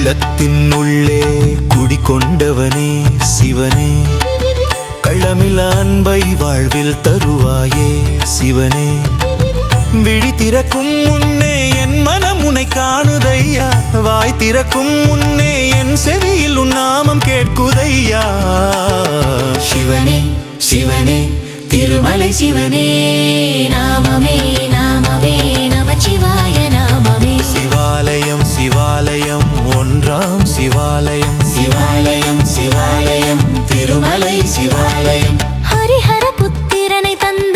உள்ளத்தின் உள்ளே குடிகொண்டவனே சிவனே. கள்ளமில்ல அன்பை வாழ்வில் தருவாயே சிவனே. விழி திறக்கும் முன்னே என் மனம் உன்னை காணுதையா. வாய் திறக்கும் முன்னே என் செவியில் உன் நாமம் கேட்குதையா. சிவனே சிவனே திருமலை சிவனே நாமமே. சிவாலயம். ஹரிஹர புத்திரனை தந்த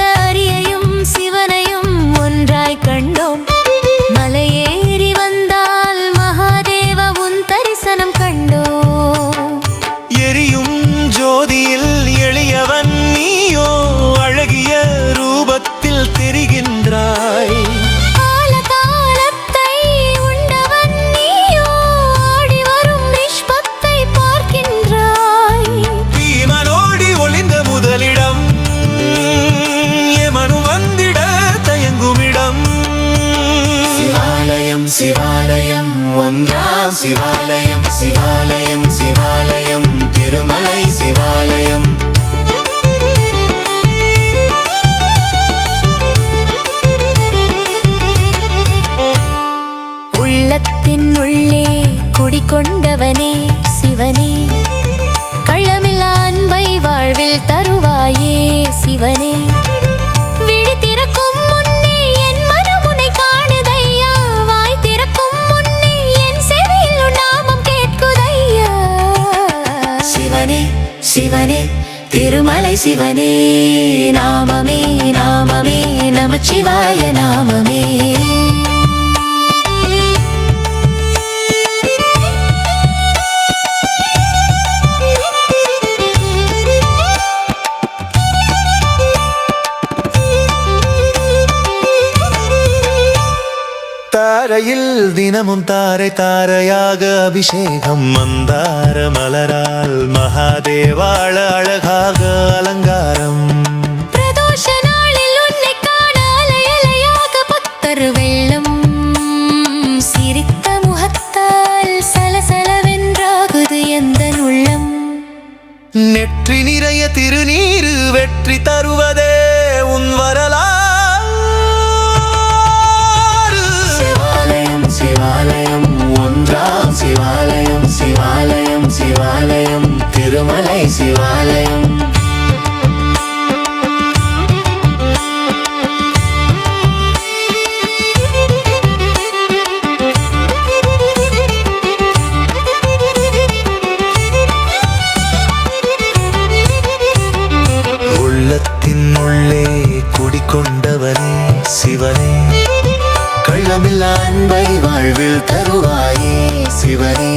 சிவாலயம் சிவாலயம் ஒன்றாம் சிவாலயம் சிவாலயம் சிவாலயம் திருமலை சிவாலயம். உள்ளத்தின் உள்ளே குடிக்கொண்டவனே சிவனே கள்ளமில்லா அன்பை வாழ்வில் தருவாயே சிவனே. சிவனே திருமலை சிவனே நாமமே நாமமே நமச்சிவாய நாமமே. தாரையில் தினமும் தாரை தாரையாக அபிஷேகம் மந்தார மலரால் மகாதேவாள அழகாக அலங்காரம். வெள்ளம் சிரித்த முகத்தால் சலசலவென்றாகுது எந்த உள்ளம். நெற்றி நிறைய திருநீரு வெற்றி தருவதே உன் வரலாறு. சிவாலயம் சிவாலயம் சிவாலயம் திருமலை சிவாலயம். உள்ளத்தின் உள்ளே குடிக்கொண்டவனே சிவனே. அளவில் அன்பை வாழ்வில் தருவாயே சிவனே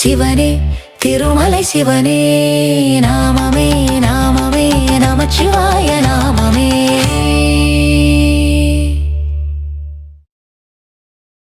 சிவனே திருமலை சிவனே நாமமே நாமமே.